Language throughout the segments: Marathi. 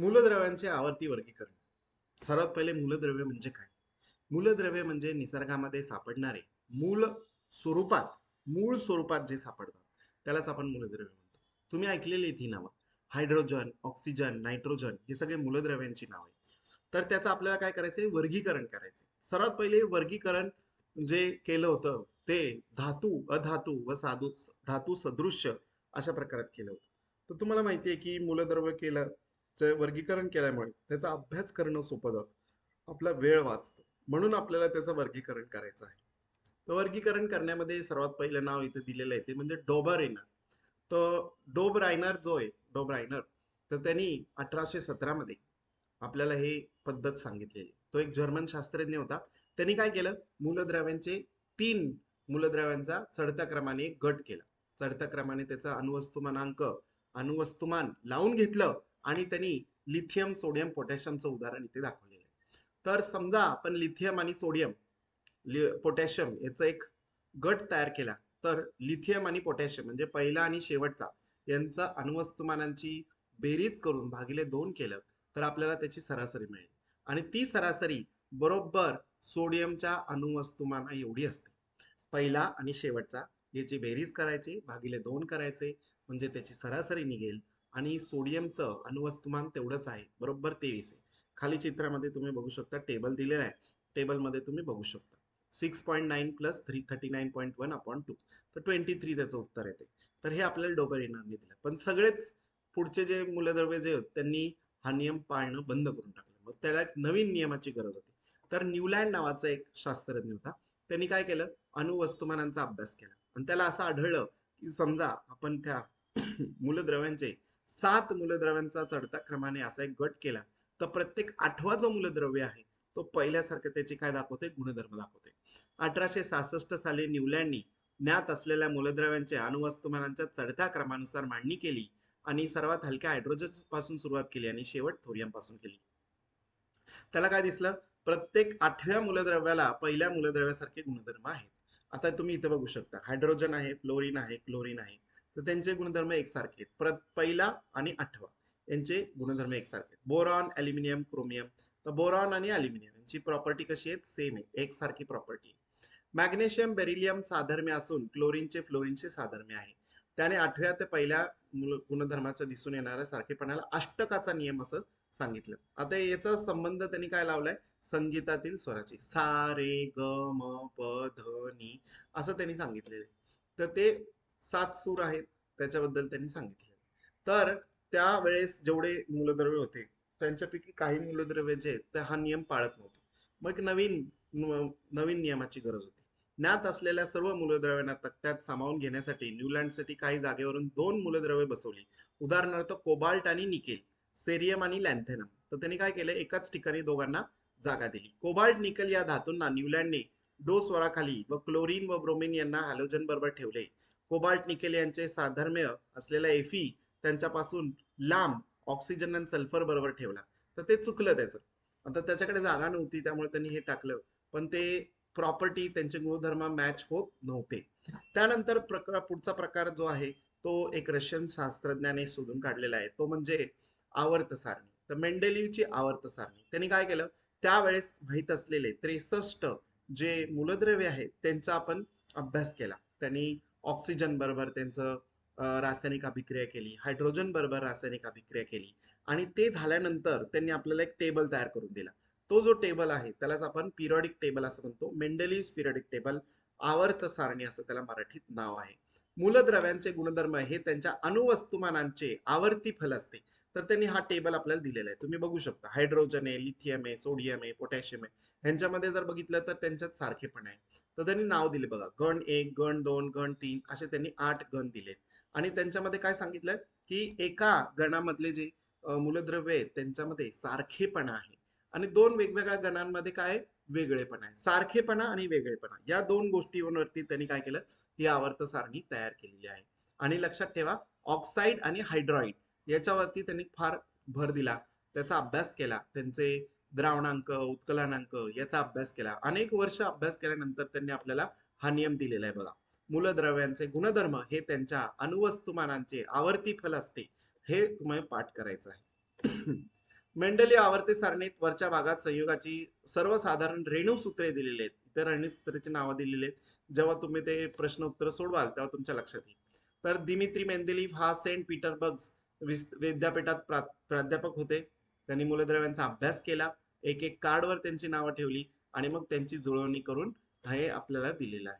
मूलद्रव्यांचे आवर्ती वर्गीकरण. सर्वात पहिले मूलद्रव्य म्हणजे काय? मूलद्रव्य म्हणजे निसर्गामध्ये सापडणारे मूल स्वरूपात मूळ स्वरूपात जे सापडतात त्यालाच आपण मूलद्रव्य म्हणतो. तुम्ही ऐकलेली ही नावं. हायड्रोजन ऑक्सिजन नायट्रोजन हे सगळे मूलद्रव्यांची नाव आहे तर त्याचं आपल्याला काय करायचंय? वर्गीकरण करायचे सर्वात पहिले वर्गीकरण जे केलं होतं ते धातू अधातू व साधू धातू सदृश्य अशा प्रकारात केलं होतं. तर तुम्हाला माहिती आहे की मूलद्रव्य केलं चे वर्गीकरण केल्यामुळे त्याचा अभ्यास करणं सोपं जातं. आपला वेळ वाचतो. म्हणून आपल्याला त्याचं वर्गीकरण करायचं आहे. तर वर्गीकरण करण्यामध्ये सर्वात पहिलं नाव इथे दिलेलं आहे ते म्हणजे डोबरेनर तर डोब रायनर जो आहे डोब रायनर तर त्यांनी अठराशे सतरा मध्ये आपल्याला हे पद्धत सांगितलेली. तो एक जर्मन शास्त्रज्ञ होता. त्यांनी काय केलं? मूलद्रव्यांचे तीन मूलद्रव्यांचा चढत्या क्रमाने गट केला. चढत्या क्रमाने त्याचा अणुवस्तुमानांक अणुवस्तुमान लावून घेतलं. आणि त्यांनी लिथियम सोडियम पोटॅशियमचं उदाहरण इथे दाखवलेलं आहे. तर समजा आपण लिथियम आणि सोडियम पोटॅशियम याचा एक गट तयार केला तर लिथियम आणि पोटॅशियम म्हणजे पहिला आणि शेवटचा यांचा अणुवस्तुमानांची बेरीज करून भागिले दोन केलं तर आपल्याला त्याची सरासरी मिळेल. आणि ती सरासरी बरोबर सोडियमच्या अणुवस्तुमाना एवढी असते. पहिला आणि शेवटचा याची बेरीज करायची भागिले दोन करायचे म्हणजे त्याची सरासरी निघेल. आणि सोडियमचं अणुवस्तुमान तेवढंच आहे. बरोबर तेवीस आहे. खाली चित्रामध्ये तुम्ही बघू शकता टेबल दिलेला आहे. टेबलमध्ये तुम्ही बघू शकता. Six point nine plus three thirty nine point one upon two तर ट्वेंटी थ्री त्याचं उत्तर येते तर हे आपल्याला डोबर येणारने दिलं पण सगळेच पुढचे जे मूलद्रव्य जे होते त्यांनी हा नियम पाळणं बंद करून टाकलं. मग त्याला एक नवीन नियमाची गरज होती. तर न्यूलँड नावाचा एक शास्त्रज्ञ होता. त्यांनी काय केलं? अणुवस्तुमानांचा अभ्यास केला. आणि त्याला असं आढळलं की समजा आपण त्या मूलद्रव्यांचे सात मूलद्रव्यांचा चढता क्रमाने असा एक गट केला. तर प्रत्येक आठवा जो मूलद्रव्य आहे तो पहिल्यासारखं त्याचे काय दाखवते? गुणधर्म दाखवते. अठराशे सहासष्ट साली न्यूलँडनी ज्ञात असलेल्या मूलद्रव्यांचे अणुवस्तुमानांच्या चढत्या क्रमानुसार मांडणी केली आणि सर्वात हलक्या हायड्रोजनपासून सुरुवात केली आणि शेवट थोरियमपासून केली. त्याला काय दिसलं? प्रत्येक आठव्या मूलद्रव्याला पहिल्या मूलद्रव्यासारखे गुणधर्म आहेत. आता तुम्ही इथे बघू शकता. हायड्रोजन आहे फ्लोरीन आहे क्लोरीन आहे. तर त्यांचे गुणधर्म एकसारखे. आहेत प्र पहिला आणि आठवा यांचे गुणधर्म एकसारखे. आहेत बोरॉन अल्युमिनियम क्रोमियम. तर बोरॉन आणि अल्युमिनियम यांची प्रॉपर्टी कशी आहे सेम आहे. एकसारखी प्रॉपर्टी. मॅग्नेशियम बेरिलियम साधर्म्य असून क्लोरीनचे फ्लोरीनचे साधर्म्य आहे. त्याने आठव्या ते पहिल्या गुणधर्माचा दिसून येणाऱ्या सारखेपणाला अष्टकाचा नियम असं सांगितलं. आता याचा संबंध त्यांनी काय लावलाय? संगीतातील स्वराची. सा रे ग म प ध नी असं त्यांनी सांगितलेलं आहे. तर ते सात सूर आहेत त्याच्याबद्दल त्यांनी सांगितले. तर त्यावेळेस जेवढे मूलद्रव्य होते त्यांच्यापैकी काही मूलद्रव्य जे आहेत ते हा नियम पाळत नव्हते. मग नवीन नवीन नियमाची गरज होती. ज्ञात असलेल्या सर्व मूलद्रव्यांना तक्त्यात सामावून घेण्यासाठी न्यूलँडसाठी काही जागेवरून दोन मूलद्रव्ये बसवली. उदाहरणार्थ कोबाल्ट आणि निकेल सेरियम आणि लॅन्थेनम तर त्यांनी काय केलं? एकाच ठिकाणी दोघांना जागा दिली. कोबाल्ट निकल या धातूंना न्यूलँडने डोस स्वराखाली व क्लोरीन व ब्रोमिन यांना हॅलोजन बरोबर ठेवले. कोबाल्ट निकेल यांचे साधर्म्य असलेला एफी त्यांच्यापासून लांब ऑक्सिजन आणि सल्फर बरोबर ठेवला. तर ते चुकलं त्याचं. आता त्याच्याकडे जागा नव्हती त्यामुळे त्यांनी हे टाकलं. पण ते प्रॉपर्टी त्यांचे गुणधर्म मॅच होत नव्हते. त्यानंतर प्रकार पुढचा प्रकार जो आहे तो एक रशियन शास्त्रज्ञाने शोधून काढलेला आहे. तो म्हणजे आवर्त सारणी. तर मेंडेलिव्हची आवर्त सारणी. त्यांनी काय केलं? त्यावेळेस माहीत असलेले त्रेसष्ट जे मूलद्रव्य आहेत त्यांचा आपण अभ्यास केला. त्यांनी ऑक्सिजन बरोबर त्यांचं रासायनिक अभिक्रिया केली हायड्रोजन बरोबर रासायनिक अभिक्रिया केली आणि ते झाल्यानंतर त्यांनी आपल्याला एक टेबल तयार करून दिला. तो जो टेबल आहे त्यालाच आपण पिरियॉडिक टेबल असं म्हणतो. मेंडेलिव्ह पिरियॉडिक टेबल आवर्त सारणी असं त्याला मराठीत नाव आहे. मूलद्रव्यांचे गुणधर्म हे त्यांच्या अणुवस्तुमानांचे आवर्ती फल असते. तर त्यांनी हा टेबल आपल्याला दिलेला आहे. तुम्ही बघू शकता. हायड्रोजन आहे लिथियम आहे सोडियम आहे पोटॅशियम आहे. ह्यांच्यामध्ये जर बघितलं तर त्यांच्यात सारखेपण आहे. तर त्यांनी नाव दिले बघा. गण एक गण दोन गण तीन असे त्यांनी आठ गण दिले. आणि त्यांच्यामध्ये काय सांगितलंय? की एका गणामधले जे मूलद्रव्य आहेत त्यांच्यामध्ये सारखेपणा आहे. आणि दोन वेगवेगळ्या गणांमध्ये काय वेगळेपणा आहे. सारखेपणा आणि वेगळेपणा. या दोन गोष्टींवरती त्यांनी काय केलं? ही आवर्त सारणी तयार केलेली आहे. आणि लक्षात ठेवा ऑक्साईड आणि हायड्रॉइड याच्यावरती त्यांनी फार भर दिला. त्याचा अभ्यास केला. त्यांचे द्रावणांक उत्कलनांक याचा अभ्यास केला. अनेक वर्ष अभ्यास केल्यानंतर त्यांनी आपल्याला हा नियम दिलेला आहे बघा. मूलद्रव्यांचे गुणधर्म हे त्यांच्या अणुवस्तुमानांचे आवर्ती फल असते हे तुम्हाला पाठ करायचं आहे. मेंडली आवर्ती सारणीत वरच्या भागात संयुगाची सर्वसाधारण रेणू सूत्रे दिलेली आहेत. इतर रेणूसूत्रेची नावं दिलेली आहेत. जेव्हा तुम्ही ते प्रश्न उत्तर सोडवाल तेव्हा तुमच्या लक्षात येईल. तर दिमित्री मेंदेलीव हा सेंट पीटरबर्ग विद्यापीठात प्रा- प्राध्यापक होते. त्यांनी मूलद्रव्यांचा अभ्यास केला एक एक कार्डवर त्यांची नावं ठेवली आणि मग त्यांची जुळवणी करून हे आपल्याला दिलेलं आहे.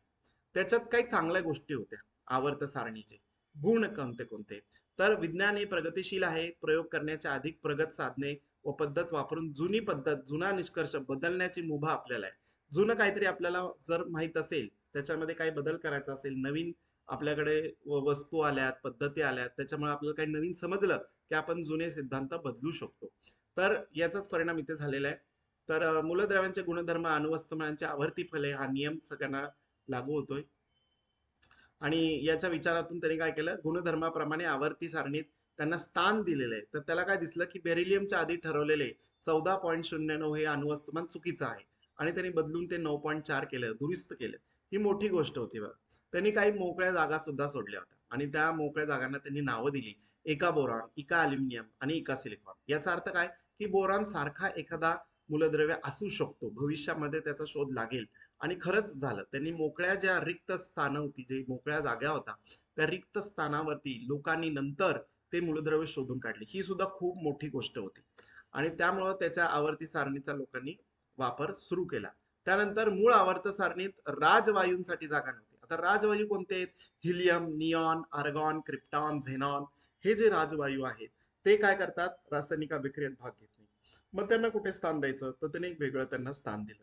त्याच्यात काही चांगल्या गोष्टी होत्या आवर्त सारणीचे. गुण कोणते कोणते? तर विज्ञान हे प्रगतिशील आहे प्रयोग करण्याच्या अधिक प्रगत साधने व पद्धत वापरून जुनी पद्धत जुना निष्कर्ष बदलण्याची मुभा आपल्याला आहे. जुनं काहीतरी आपल्याला जर माहीत असेल त्याच्यामध्ये काही बदल करायचा असेल नवीन आपल्याकडे वस्तू आल्यात पद्धती आल्यात त्याच्यामुळे आपल्याला काही नवीन समजलं की आपण जुने सिद्धांत बदलू शकतो. तर याचाच परिणाम इथे झालेला आहे. तर मूलद्रव्यांचे गुणधर्म अणुवस्तुमानांचे आवर्ती फले हा नियम सगळ्यांना लागू होतोय. आणि याच्या विचारातून त्यांनी काय केलं? गुणधर्माप्रमाणे आवर्ती सारणीत त्यांना स्थान दिलेलं आहे. तर त्याला काय दिसलं? की बेरिलियमच्या आधी ठरवलेले चौदा पॉईंट शून्य नऊ हे अणुवस्तुमान चुकीचं आहे. आणि त्यांनी बदलून ते नऊ पॉईंट चार केलं दुरुस्त केलं. ही मोठी गोष्ट होती बघा. त्यांनी काही मोकळ्या जागा सुद्धा सोडल्या होत्या. आणि त्या मोकळ्या जागांना त्यांनी नावं दिली. एका बोरॉन इका अल्युमिनियम आणि इका सिलिकॉन. याचा अर्थ काय? की बोरॉन सारखा एखादा मूलद्रव्य असू शकतो. भविष्यामध्ये त्याचा शोध लागेल. आणि खरंच झालं. त्यांनी मोकळ्या ज्या रिक्त स्थानं होती जे मोकळ्या जागा होता त्या रिक्त स्थानावरती लोकांनी नंतर ते मूलद्रव्य शोधून काढले. ही सुद्धा खूप मोठी गोष्ट होती. आणि त्यामुळं त्याच्या आवर्ती सारणीचा लोकांनी वापर सुरू केला. त्यानंतर मूळ आवर्त सारणीत राजवायूंसाठी जागा नव्हती. तर राजवायू कोणते आहेत? Helium neon argon krypton xenon हे जे राजवायू आहेत ते काय करतात? रासायनिक अभिक्रियेत भाग घेत नाही मग त्यांना कुठे स्थान द्यायचं? तर त्याने एक वेगळं त्यांना स्थान दिलं.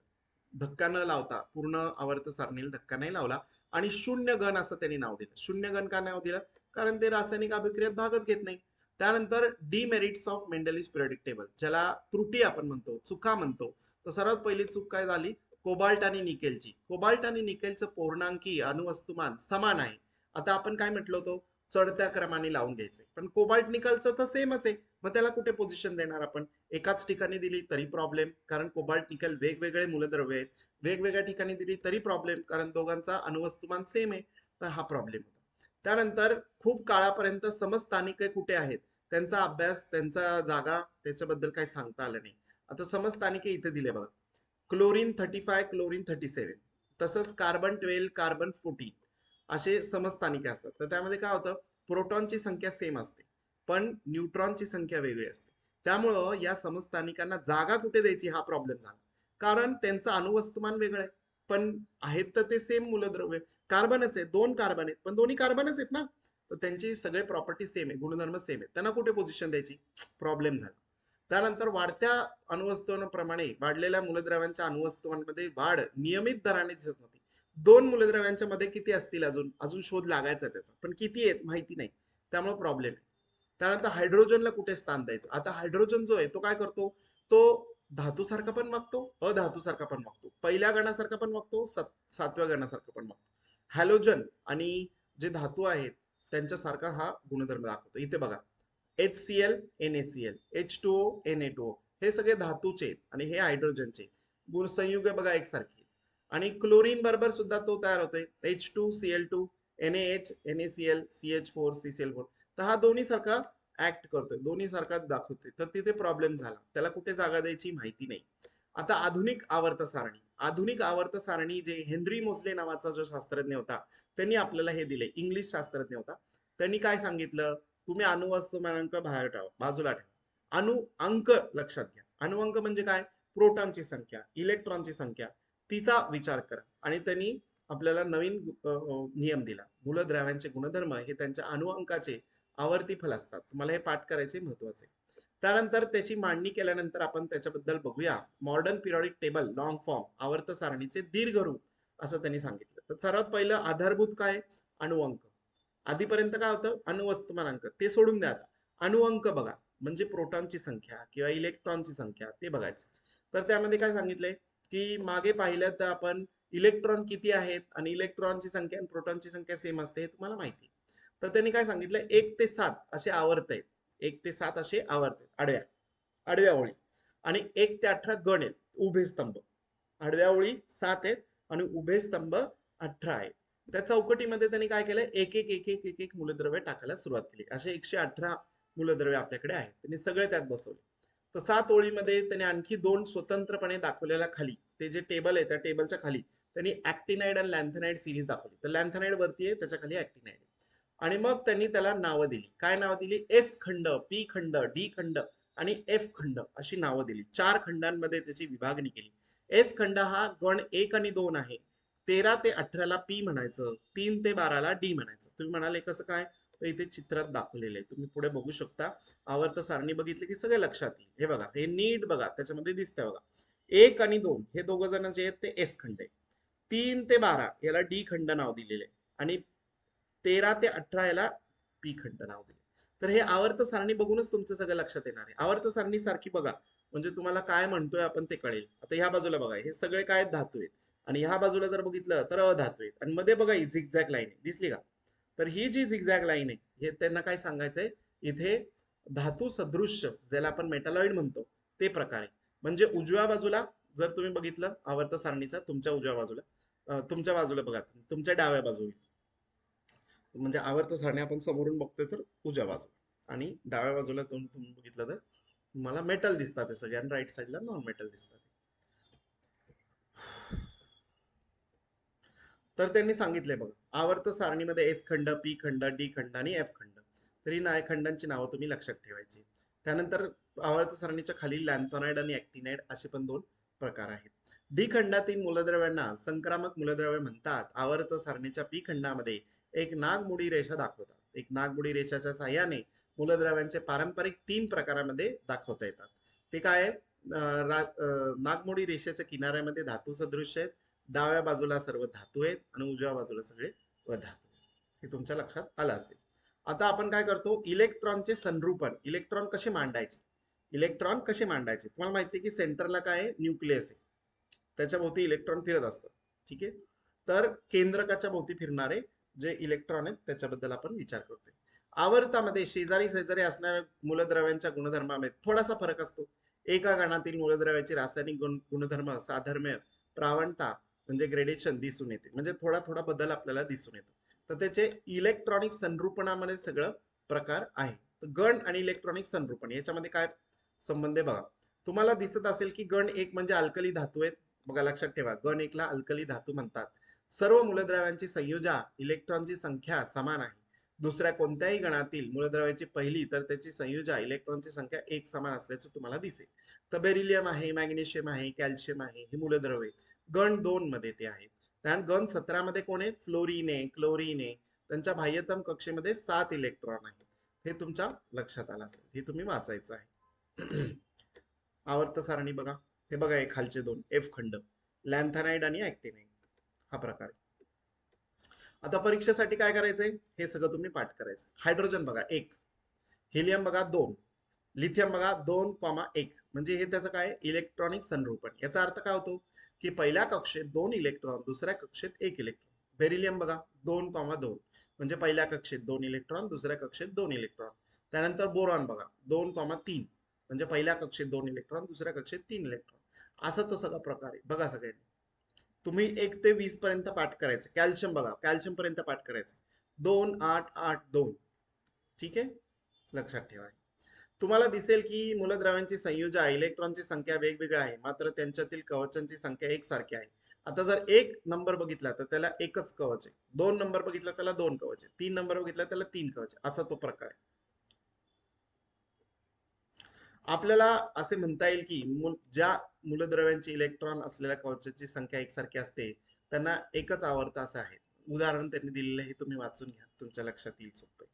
धक्का न लावता पूर्ण आवर्त सारणीला धक्का नाही लावला आणि शून्य गण असं त्यांनी नाव दिलं. शून्य गण का नाव दिलं? कारण ते रासायनिक अभिक्रियेत भागच घेत नाही त्यानंतर demerits of Mendeleev's periodic table ज्याला त्रुटी आपण म्हणतो चुका म्हणतो. तर सर्वात पहिली चूक काय झाली? कोबाल्ट आणि निकेलची. कोबाल्ट आणि निकेलचं पूर्णांकी अणुवस्तुमान समान आहे. आता आपण काय म्हटलं होतो? चढत्या क्रमाने लावून घ्यायचे. पण कोबाल्ट निकलचं तर सेमच आहे. मग त्याला कुठे पोझिशन देणार आपण? एकाच ठिकाणी दिली तरी प्रॉब्लेम कारण कोबाल्ट निकल वेगवेगळे मूलद्रव्य आहेत. वेगवेगळ्या ठिकाणी दिली तरी प्रॉब्लेम कारण दोघांचा अणुवस्तुमान सेम आहे. तर हा प्रॉब्लेम होता. त्यानंतर खूप काळापर्यंत समस्थानिके कुठे आहेत? त्यांचा अभ्यास त्यांचा जागा त्याच्याबद्दल काही सांगता आलं नाही. आता समस्थानिके इथे दिले बघा. Chlorine thirty five chlorine thirty seven तसंच कार्बन ट्वेल्व कार्बन फोर्टीन असे समस्थानिके असतात. तर त्यामध्ये काय होतं? प्रोटॉनची संख्या सेम असते पण न्यूट्रॉनची संख्या वेगळी असते. त्यामुळं या समस्थानिकांना जागा कुठे द्यायची हा प्रॉब्लेम झाला. कारण त्यांचं अणुवस्तुमान वेगळं आहे पण आहेत तर ते सेम मूलद्रव्य. कार्बनच आहे दोन कार्बन आहेत पण दोन्ही कार्बनच आहेत ना? तर त्यांची सगळे प्रॉपर्टी सेम आहे गुणधर्म सेम आहे त्यांना कुठे पोझिशन द्यायची? प्रॉब्लेम झाला. त्यानंतर वाढत्या अणुवस्तुमानाप्रमाणे वाढलेल्या मूलद्रव्यांच्या अनुवस्तवांमध्ये वाढ नियमित दराने दिसत नव्हती. दोन मूलद्रव्यांच्या मध्ये किती असतील अजून? अजून शोध लागायचा त्याचा. पण किती आहेत माहिती नाही. त्यामुळे प्रॉब्लेम आहे. त्यानंतर हायड्रोजनला कुठे स्थान द्यायचं? आता हायड्रोजन जो आहे तो काय करतो? तो धातूसारखा पण वागतो अधातूसारखा पण वागतो. पहिल्या गणासारखा पण वागतो सात- सातव्या गणासारखा पण वागतो. हॅलोजन आणि जे धातू आहेत त्यांच्यासारखा हा गुणधर्म दाखवतो. इथे बघा. H C L N A C L H two O N A two O हे सगळे धातूचे आहेत आणि हे हायड्रोजनचे गुणसंयुग बघा एकसारखी. आणि क्लोरीन बरोबर सुद्धा तो तयार होतोय. H two C L two N H N A C L C H four C C L four तर हा दोन्ही सारखा ऍक्ट करतोय. दोन्ही सारखा दाखवतोय. तर तिथे प्रॉब्लेम झाला. त्याला कुठे जागा द्यायची माहिती नाही. आता आधुनिक आवर्त सारणी. आधुनिक आवर्त सारणी जे हेनरी मोसले नावाचा जो शास्त्रज्ञ होता त्यांनी आपल्याला हे दिले इंग्लिश शास्त्रज्ञ होता. त्यांनी काय सांगितलं? तुम्ही अणुवस्तुमानांक बाहेर ठेवा बाजूला ठेवा. अणु अंक लक्षात घ्या. अणुअंक म्हणजे काय? प्रोटॉनची संख्या इलेक्ट्रॉनची संख्या तिचा विचार करा. आणि त्यांनी आपल्याला नवीन नियम दिला. मूलद्रव्यांचे गुणधर्म हे त्यांच्या अणुअंकाचे आवर्ती फल असतात. तुम्हाला हे पाठ करायचे महत्त्वाचे त्यानंतर त्याची मांडणी केल्यानंतर आपण त्याच्याबद्दल बघूया. Modern periodic table long form आवर्त सारणीचे दीर्घ रूप असं त्यांनी सांगितलं. तर सर्वात पहिलं आधारभूत काय? अणुअंक आधीपर्यंत काय होतं? अणुवस्तमानांक ते सोडून द्या आता. अणुअंक बघा. म्हणजे प्रोटॉनची संख्या किंवा इलेक्ट्रॉनची संख्या ते बघायचं. तर त्यामध्ये काय सांगितलंय? की मागे पाहिलं तर आपण इलेक्ट्रॉन किती आहेत? आणि इलेक्ट्रॉनची संख्या आणि प्रोटॉनची संख्या सेम असते हे तुम्हाला माहिती तर त्यांनी काय सांगितलं? एक ते सात असे आवर्त आहेत. एक ते सात असे आवर्त आहेत. आडव्या. आडव्या ओळी. आणि एक ते अठरा गण आहेत. उभे स्तंभ. आडव्या ओळी सात आहेत आणि उभे स्तंभ अठरा आहेत. त्या चौकटीमध्ये त्यांनी काय केलं? एक एक एक एक एक एक मूलद्रव्य टाकायला सुरुवात केली. असे एकशे अठरा मूलद्रव्य आपल्याकडे आहेत. त्यांनी सगळे त्यात बसवले. तर सात ओळीमध्ये त्यांनी आणखी दोन स्वतंत्रपणे दाखवलेल्या खाली ते जे टेबल आहे त्या टेबलच्या खाली त्यांनी ऍक्टिनाइड आणि लॅन्थनाइड सिरीज दाखवली. तर लॅन्थनाइड वरती आहे त्याच्याखाली ऍक्टिनाइड आणि मग त्यांनी त्याला नावं दिली. काय नावं दिली? एस खंड पी खंड डी खंड आणि एफ खंड अशी नावं दिली. चार खंडांमध्ये त्याची विभागणी केली. एस खंड हा गण एक आणि दोन आहे. तेरा ते अठराला पी म्हणायचं तीन ते बाराला डी म्हणायचं. तुम्ही म्हणाले कसं काय? तर इथे चित्रात दाखवलेले तुम्ही पुढे बघू शकता. आवर्त सारणी बघितली की सगळे लक्षात येईल. हे बघा हे नीट बघा त्याच्यामध्ये दिसतंय बघा. एक आणि दोन हे दोघ जण जे आहेत ते एस खंड आहे. तीन ते बारा याला डी खंड नाव दिलेले आणि तेरा ते अठरा याला पी खंड नाव दिले तर हे आवर्त सारणी बघूनच तुमचं सगळं लक्षात येणार आहे. आवर्त सारणी सारखी बघा. म्हणजे तुम्हाला काय म्हणतोय आपण ते कळेल. आता ह्या बाजूला बघा हे सगळे काय धातू आहेत? आणि ह्या बाजूला जर बघितलं तर अधातू आहेत आणि मध्ये बघा ही झिगझॅग लाईन आहे. दिसली का? तर ही जी झिगझॅग लाईन आहे हे त्यांना काय सांगायचंय? इथे धातू सदृश्य ज्याला आपण मेटालॉइड म्हणतो ते प्रकार आहे. म्हणजे उजव्या बाजूला जर तुम्ही बघितलं आवर्त सारणीचा तुमच्या उजव्या बाजूला तुमच्या बाजूला बघा तुमच्या डाव्या बाजूला. म्हणजे आवर्त सारणी आपण समोरून बघतोय तर उजव्या बाजूला. आणि डाव्या बाजूला तुम्ही बघितलं तर तुम्हाला मेटल दिसतात सगळ्या राईट साईडला नॉन मेटल दिसतात तर त्यांनी सांगितले बघा. आवर्त सारणीमध्ये एस खंड पी खंड डी खंड आणि एफ खंड. तर ही नाय खंडांची नावं तुम्ही लक्षात ठेवायची. त्यानंतर आवर्त सारणीच्या खाली लॅन्थोनाइड आणि ऍक्टिनाइड असे पण दोन प्रकार आहेत. डी खंडातील मूलद्रव्यांना संक्रामक मूलद्रव्य म्हणतात. आवर्त सारणीच्या पी खंडामध्ये एक नागमुडी रेषा दाखवतात. एक नागमुडी रेषाच्या साह्याने मूलद्रव्यांचे पारंपरिक तीन प्रकारामध्ये दाखवता येतात. ते काय आहे? नागमोडी रेषेच्या किनाऱ्यामध्ये धातू सदृश्य आहेत. डाव्या बाजूला सर्व धातू आहेत आणि उजव्या बाजूला सगळे अधातू आहेत. हे तुमच्या लक्षात आलं असेल. आता आपण काय करतो? इलेक्ट्रॉनचे संरूपण. इलेक्ट्रॉन कसे मांडायचे? इलेक्ट्रॉन कसे मांडायचे? तुम्हाला माहिती आहे की सेंटरला काय आहे? न्यूक्लियस आहे. त्याच्या भोवती इलेक्ट्रॉन फिरत असतात. ठीक आहे? तर केंद्रकाच्या भोवती फिरणारे जे इलेक्ट्रॉन आहेत त्याच्याबद्दल आपण विचार करतोय. आवर्तामध्ये शेजारी शेजारी असणाऱ्या मूलद्रव्यांच्या गुणधर्मामध्ये थोडासा फरक असतो. एका गणातील मूलद्रव्याचे रासायनिक गुण गुणधर्म साधर्म्य प्रावणता म्हणजे ग्रेडेशन दिसून येते. म्हणजे थोडा थोडा बदल आपल्याला दिसून येतो. तर त्याचे इलेक्ट्रॉनिक संरूपणामध्ये सगळं प्रकार आहे. तर गण आणि इलेक्ट्रॉनिक संरूपण याच्यामध्ये काय संबंध आहे बघा. तुम्हाला दिसत असेल की गण एक म्हणजे अल्कली धातू आहेत. बघा लक्षात ठेवा. गण एकला अल्कली धातू म्हणतात. सर्व मूलद्रव्यांची संयोजा इलेक्ट्रॉनची संख्या समान आहे. दुसऱ्या कोणत्याही गणातील मूलद्रव्याची पहिली तर त्याची संयोजा इलेक्ट्रॉनची संख्या एक समान असल्याचं तुम्हाला दिसेल. तर बेरिलियम आहे मॅग्नेशियम आहे कॅल्शियम आहे ही मूलद्रव्ये गण दोन मध्ये ते आहेत. त्यात गण सतरा मध्ये कोण आहेत? फ्लोरीने आहे क्लोरीन आहे. त्यांच्या बाह्यतम कक्षेमध्ये सात इलेक्ट्रॉन आहेत. हे तुमच्या लक्षात आलं असेल. हे तुम्ही वाचायचं आहे. आवर्त सारणी बघा. हे बघा हे खालचे दोन. एफ खंड. लॅन्थानाइड आणि ऍक्टिनाइड. हा प्रकार आता परीक्षेसाठी काय करायचंय? हे सगळं तुम्ही पाठ करायचं. हायड्रोजन बघा. एक. हिलियम बघा दोन. लिथियम बघा दोन कॉमा एक. म्हणजे हे त्याचं काय? इलेक्ट्रॉनिक संरूपण. याचा अर्थ काय होतो? की पहिल्या कक्षेत दोन इलेक्ट्रॉन दुसऱ्या कक्षेत एक इलेक्ट्रॉन. बेरिलियम बघा दोन कॉमा दोन. म्हणजे पहिल्या कक्षेत दोन इलेक्ट्रॉन दुसऱ्या कक्षेत दोन इलेक्ट्रॉन. त्यानंतर बोरॉन बघा दोन कॉमा तीन. म्हणजे पहिल्या कक्षेत दोन इलेक्ट्रॉन दुसऱ्या कक्षेत तीन इलेक्ट्रॉन. असं तो सगळा प्रकार आहे. बघा सगळ्यांनी. तुम्ही एक ते वीस पर्यंत पाठ करायचं. कॅल्शियम बघा कॅल्शियम पर्यंत पाठ करायचं. दोन आठ आठ दोन. ठीक आहे? लक्षात ठेवा. तुम्हाला दिसेल की मूलद्रव्यांची संयोजा इलेक्ट्रॉनची संख्या वेगवेगळ्या आहे मात्र त्यांच्यातील कवचांची संख्या एकसारखी आहे. आता जर एक नंबर बघितला तर त्याला एकच कवच आहे. दोन नंबर बघितला त्याला दोन कवच आहे. तीन नंबर बघितला त्याला तीन कवच आहे. असा तो प्रकार आहे. आपल्याला असे म्हणता येईल की मूल ज्या मूलद्रव्यांची इलेक्ट्रॉन असलेल्या कवचाची संख्या एकसारखी असते त्यांना एकच आवर्त असं आहे. उदाहरण त्यांनी दिलेलं हे तुम्ही वाचून घ्या. तुमच्या लक्षात येईल सोपं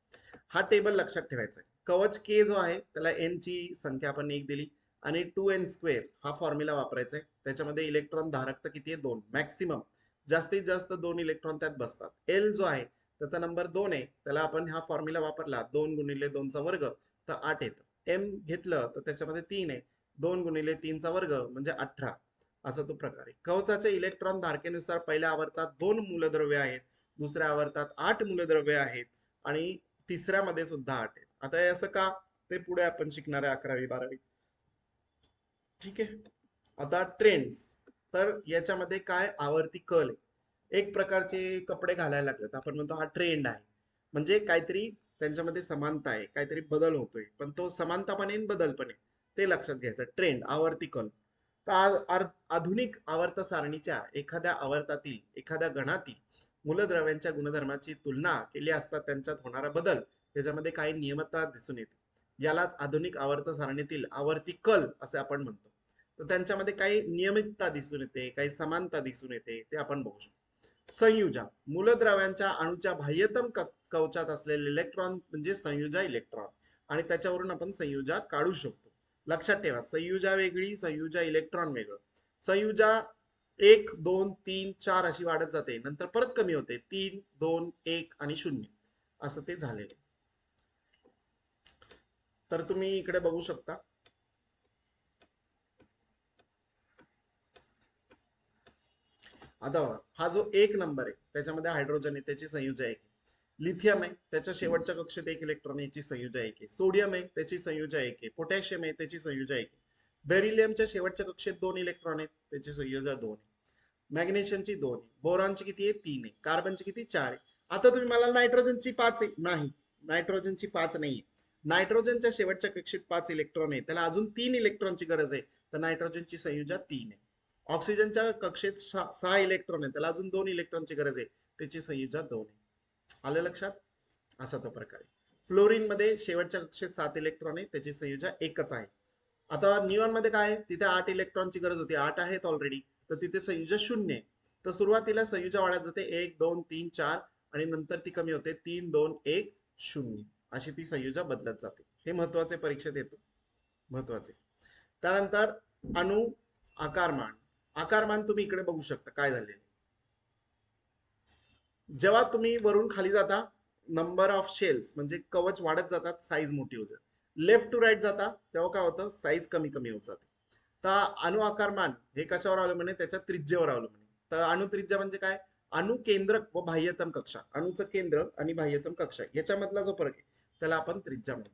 हा टेबल लक्षात ठेवायचा आहे. कवच के जो आहे त्याला एन ची संख्या आपण एक दिली आणि टू एन स्क्वेअर हा फॉर्म्युला वापरायचा आहे. त्याच्यामध्ये इलेक्ट्रॉन धारकता किती आहे? दोन. मॅक्सिमम जास्तीत जास्त दोन इलेक्ट्रॉन त्यात बसतात. एल जो आहे त्याचा नंबर दोन आहे. त्याला आपण हा फॉर्म्युला वापरला दोन गुणिले दोनचा वर्ग तर आठ येतं. एम घेतलं तर त्याच्यामध्ये तीन आहे. दोन गुणिले तीनचा वर्ग म्हणजे अठरा. असा तो प्रकार आहे. कवचाच्या इलेक्ट्रॉन धारकेनुसार पहिल्या आवर्तात दोन मूलद्रव्य आहेत दुसऱ्या आवर्तात आठ मूलद्रव्य आहेत आणि तिसऱ्यामध्ये सुद्धा आठ आहेत. आता हे असं का? ते पुढे आपण शिकणार आहे अकरावी बारावी. ठीक आहे? आता ट्रेंड्स तर याच्यामध्ये काय? आवर्ती कल आहे. एक प्रकारचे कपडे घालायला लागलेत. आपण म्हणतो हा ट्रेंड आहे. म्हणजे काहीतरी त्यांच्यामध्ये समानता आहे. काहीतरी बदल होतोय. पण तो समानता पण आहे बदल पण आहे. ते लक्षात घ्यायचं. ट्रेंड आवर्ती कल तर आधुनिक आवर्त सारणीच्या एखाद्या आवर्तातील एखाद्या गणातील मूलद्रव्यांच्या गुणधर्माची तुलना केली असता त्यांच्यात होणारा बदल त्याच्यामध्ये काही नियमता दिसून येते. यालाच आधुनिक आवर्त सारणीतील आवर्ती कल असे आपण म्हणतो. तर त्यांच्यामध्ये काही नियमितता दिसून येते काही समानता दिसून येते ते आपण बघू शकतो. संयुजा. मूलद्रव्यांच्या अणूच्या बाह्यतम कवचात असलेले इलेक्ट्रॉन म्हणजे संयुजा इलेक्ट्रॉन. आणि त्याच्यावरून आपण संयुजा काढू शकतो. लक्षात ठेवा संयुजा वेगळी संयुजा इलेक्ट्रॉन वेगळं. संयुजा एक दोन तीन चार अशी वाढत जाते. नंतर परत कमी होते. तीन दोन एक आणि शून्य. असं ते झालेले. तर तुम्ही इकडे बघू शकता. आता हा जो एक नंबर आहे त्याच्यामध्ये हायड्रोजन आहे त्याची संयुजा एक आहे. लिथियम आहे त्याच्या शेवटच्या कक्षेत एक इलेक्ट्रॉन याची संयुजा एक आहे. सोडियम आहे त्याची संयुजा एक आहे. पोटॅशियम आहे त्याची संयुजा एक आहे. बेरिलियमच्या शेवटच्या कक्षेत दोन इलेक्ट्रॉन आहेत त्याची संयुजा दोन आहे. मॅग्नेशियमची दोन आहे. बोरॉनची किती आहे? तीन आहे. कार्बनची किती? चार आहे. आता तुम्ही मला नायट्रोजनची पाच आहे. नाही. नायट्रोजनची पाच नाही नायट्रोजनच्या शेवटच्या कक्षेत पाच इलेक्ट्रॉन आहे त्याला अजून तीन इलेक्ट्रॉनची गरज आहे. तर नायट्रोजनची संयुजा तीन आहे. ऑक्सिजनच्या कक्षेत सहा सहा इलेक्ट्रॉन आहे त्याला अजून दोन इलेक्ट्रॉनची गरज आहे. त्याची संयुजा दोन आहे. आलं लक्षात? असा तो प्रकार आहे. फ्लोरीन मध्ये शेवटच्या कक्षेत सात इलेक्ट्रॉन आहे त्याची संयुजा एकच आहे. आता निऑनमध्ये काय तिथे आठ इलेक्ट्रॉनची गरज होती. आठ आहेत ऑलरेडी तर तिथे संयुज शून्य तर सुरुवातीला संयुजा वाढत जाते. एक दोन तीन चार आणि नंतर ती कमी होते. तीन दोन एक शून्य. अशी ती संयुजा बदलत जाते. हे महत्त्वाचे परीक्षेत येतं. महत्त्वाचे त्यानंतर अणु आकारमान. आकारमान तुम्ही इकडे बघू शकता. काय झालेले जेव्हा तुम्ही वरून खाली जाता नंबर ऑफ शेल्स म्हणजे कवच वाढत जातात साईज मोठी होत जाते लेफ्ट टू राईट जाता तेव्हा काय होतं? साईज कमी कमी होत जाते. तर अणु आकारमान हे कशावर अवलंबून आहे? त्याच्या त्रिज्येवर अवलंबून आहे. तर अणु त्रिज्या म्हणजे काय? अणु केंद्रक व बाह्यतम कक्षा. अणुचं केंद्र आणि बाह्यतम कक्षा याच्यामधला जो फरक आहे त्याला आपण त्रिज्या म्हणतो.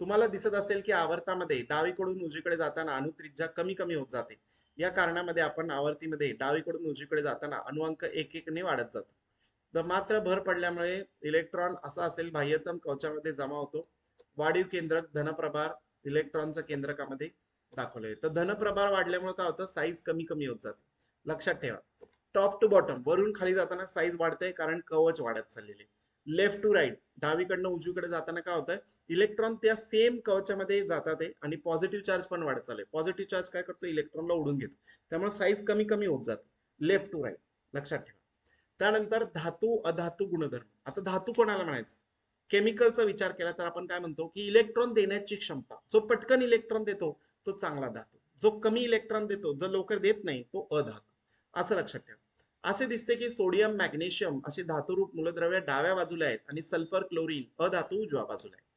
तुम्हाला दिसत असेल की आवर्तामध्ये डावीकडून उजवीकडे जाताना अणु त्रिज्या कमी कमी होत जाते. या कारणामध्ये आपण आवर्तीमध्ये डावीकडून उजवीकडे जाताना अणुअंक एक एकने वाढत जातो. तर मात्र भर पडल्यामुळे इलेक्ट्रॉन असा असेल बाह्यतम कवचामध्ये जमा होतो. वाढीव केंद्रक धनप्रभार इलेक्ट्रॉनच्या केंद्रकामध्ये दाखवले तर धनप्रभार वाढल्यामुळे काय होतं? साईज कमी कमी होत जाते. लक्षात ठेवा. टॉप टू बॉटम वरून खाली जाताना साईज वाढते कारण कवच वाढत चाललेले. लेफ्ट टू राईट डावीकडनं उजवीकडे जाताना काय होतंय? इलेक्ट्रॉन त्या सेम कवचामध्ये जातात आणि पॉझिटिव्ह चार्ज पण वाढत चालले पॉझिटिव्ह चार्ज काय करतो इलेक्ट्रॉनला उडून घेतो. त्यामुळे साईज कमी कमी होत जाते. लेफ्ट टू राईट लक्षात ठेवा. त्यानंतर धातू अधातू गुणधर्म. आता धातू कोणाला म्हणायचं? केमिकलचा विचार केला तर आपण काय म्हणतो की इलेक्ट्रॉन देण्याची क्षमता जो पटकन इलेक्ट्रॉन देतो तो चांगला धातू. जो कमी इलेक्ट्रॉन देतो जो लवकर देत नाही तो अधातू. असं लक्षात ठेवा. असे दिसते की सोडियम मॅग्नेशियम असे धातुरूप मूलद्रव्य डाव्या बाजूला आहेत आणि सल्फर क्लोरीन अधातू उजव्या बाजूला आहे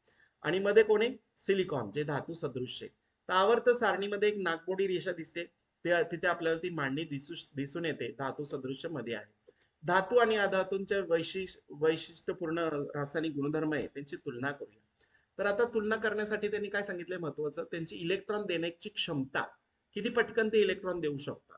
आणि मध्ये कोणी? सिलिकॉन जे धातू सदृश आहे. तर आवर्त सारणीमध्ये एक नागमोडी रेषा दिसते. तिथे आपल्याला ती मांडणी दिसू दिसून येते धातू सदृश्यमध्ये आहे. धातू आणि अधातूंच्या वैशिष वैशिष्ट्यपूर्ण रासायनिक गुणधर्म आहे त्यांची तुलना करूया. तर आता तुलना करण्यासाठी त्यांनी काय सांगितलंय महत्वाचं? त्यांची इलेक्ट्रॉन देण्याची क्षमता किती पटकन ते इलेक्ट्रॉन देऊ शकतात?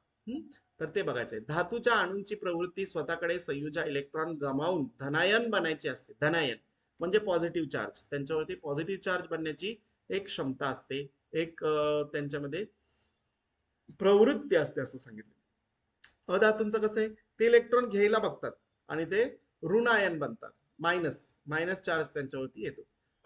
तर ते बघायचंय. धातूच्या अणूंची प्रवृत्ती स्वतःकडे संयुजा इलेक्ट्रॉन गमावून धनायन बनायची असते. धनायन म्हणजे पॉझिटिव्ह चार्ज. त्यांच्यावरती पॉझिटिव्ह चार्ज बनण्याची एक क्षमता असते. एक त्यांच्यामध्ये प्रवृत्ती असते असं सांगितलं अधातूंचं कसं आहे? ते इलेक्ट्रॉन घ्यायला बघतात आणि ते ऋण आयन बनतात. मायनस मायनस चार्ज त्यांच्यावरती येतो.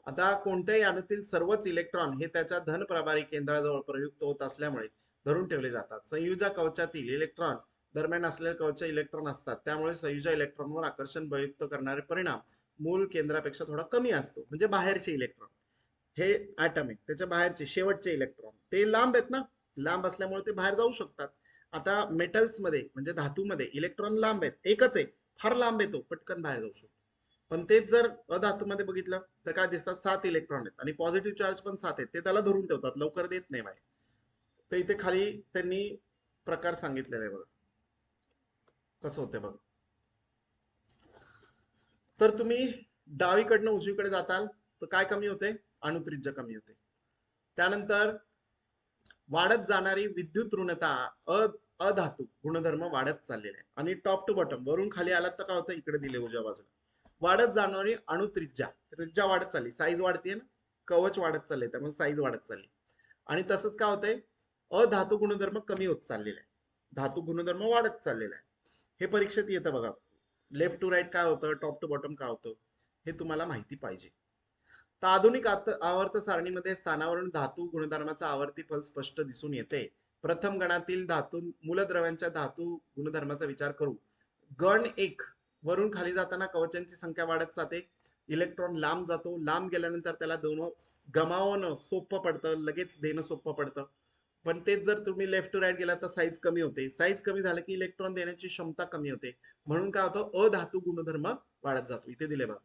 आता कोणत्याही अणूतील सर्वच इलेक्ट्रॉन हे त्याच्या धन प्रभारी केंद्राजवळ प्रयुक्त होत असल्यामुळे धरून ठेवले जातात. संयुजा कवचातील इलेक्ट्रॉन दरम्यान असलेले कवच इलेक्ट्रॉन असतात. त्यामुळे संयुजा इलेक्ट्रॉनवर आकर्षण बळयुक्त करणारे परिणाम मूल केंद्रापेक्षा थोडा कमी असतो. म्हणजे बाहेरचे इलेक्ट्रॉन हे ॲटॉमिक त्याच्या बाहेरचे शेवटचे इलेक्ट्रॉन ते लांब आहेत ना? लांब असल्यामुळे ते बाहेर जाऊ शकतात. आता मेटल्समध्ये म्हणजे धातूमध्ये इलेक्ट्रॉन लांब आहेत. एकच आहे. फार लांब येतो पटकन बाहेर जाऊ शकतो. पण तेच जर अधातूमध्ये बघितलं तर काय दिसतात? सात इलेक्ट्रॉन आहेत. आणि पॉझिटिव्ह चार्ज पण सात आहेत. ते त्याला धरून ठेवतात. लवकर देत नाही बाहेर. तर इथे खाली त्यांनी प्रकार सांगितलेला आहे बघा. कसं होते बघा. तर तुम्ही डावीकडनं उजवीकडे जाताल तर काय कमी होते अणुत्रिज्या कमी होते त्यानंतर वाढत जाणारी विद्युत ऋणता अ अधातू गुणधर्म वाढत चाललेले आहे आणि टॉप टू बॉटम वरून खाली आलात तर काय होतं? इकडे दिले उजव्या बाजूला. वाढत जाणारी अणुत्रिज्या त्रिज्या वाढत चालली. साईज वाढते ना? कवच वाढत चालले त्यामुळे साईज वाढत चालली. आणि तसंच काय होतंय? अधातू गुणधर्म कमी होत चाललेला आहे धातू गुणधर्म वाढत चाललेला आहे हे परीक्षेत येतं बघा. लेफ्ट टू राईट काय होतं? टॉप टू बॉटम काय होतं? हे तुम्हाला माहिती पाहिजे. तर आधुनिक आवर्त सारणीमध्ये स्थानावरून धातू गुणधर्माचा आवर्ती फल स्पष्ट दिसून येते. प्रथम गणातील धातू मूलद्रव्यांच्या धातू गुणधर्माचा विचार करू. गण एक वरून खाली जाताना कवचांची संख्या वाढत जाते. इलेक्ट्रॉन लांब जातो. लांब गेल्यानंतर त्याला दोन गमावणं सोपं पडतं. लगेच देणं सोपं पडतं. पण तेच जर तुम्ही लेफ्ट टू राईट गेला तर साईज कमी होते. साईज कमी झालं की इलेक्ट्रॉन देण्याची क्षमता कमी होते. म्हणून काय होतं? अधातू गुणधर्म वाढत जातो. इथे दिले बघा.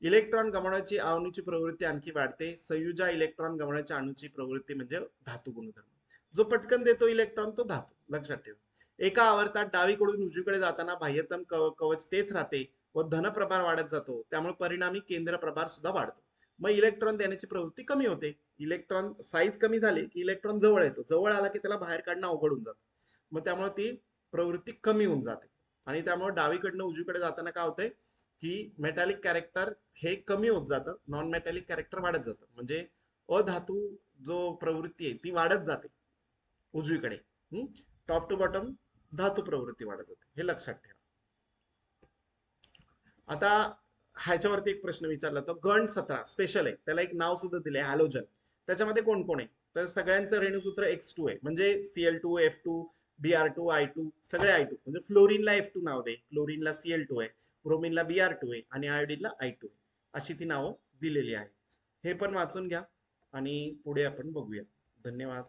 इलेक्ट्रॉन गमावण्याची अणूची प्रवृत्ती आणखी वाढते. संयुजा इलेक्ट्रॉन गमावण्याच्या अणूची प्रवृत्ती म्हणजे धातू गुणधर्म. जो पटकन देतो इलेक्ट्रॉन तो धातू. लक्षात ठेवा. एका आवर्तात डावीकडून उजवीकडे जाताना बाह्यतम कव- कवच तेच राहते व धनप्रभार वाढत जातो. त्यामुळे परिणामी केंद्र प्रभार सुद्धा वाढतो. मग इलेक्ट्रॉन देण्याची प्रवृत्ती कमी होते. इलेक्ट्रॉन साईज कमी झाली की इलेक्ट्रॉन जवळ येतो. जवळ आला की त्याला बाहेर काढणं अवघड होऊन जातं. मग त्यामुळे ती प्रवृत्ती कमी होऊन जाते. आणि त्यामुळे डावीकडनं उजवीकडे जाताना काय होतंय? की मेटॅलिक कॅरेक्टर हे कमी होत जातं नॉन मेटॅलिक कॅरेक्टर वाढत जातं. म्हणजे अधातू जो प्रवृत्ती आहे ती वाढत जाते उजवीकडे. टॉप टू बॉटम धातू प्रवृत्ती वाढत जाते. हे लक्षात ठेवा. आता ह्याच्यावरती एक प्रश्न विचारला तर गण सतरा स्पेशल आहे. त्याला एक नाव सुद्धा दिले हॅलोजन त्याच्यामध्ये कोण कोण आहे? तर सगळ्यांचं रेणूसूत्र एक्स टू आहे. म्हणजे CL two F two B R two I two सगळे आय टू म्हणजे फ्लोरिनला एफ टू नाव दे. क्लोरिनला सीएल टू आहे. ब्रोमिनला बी आर टू ए आणि आयोडीनला आय टू ए अशी ती नावं दिलेली आहे हे पण वाचून घ्या आणि पुढे आपण बघूया. धन्यवाद.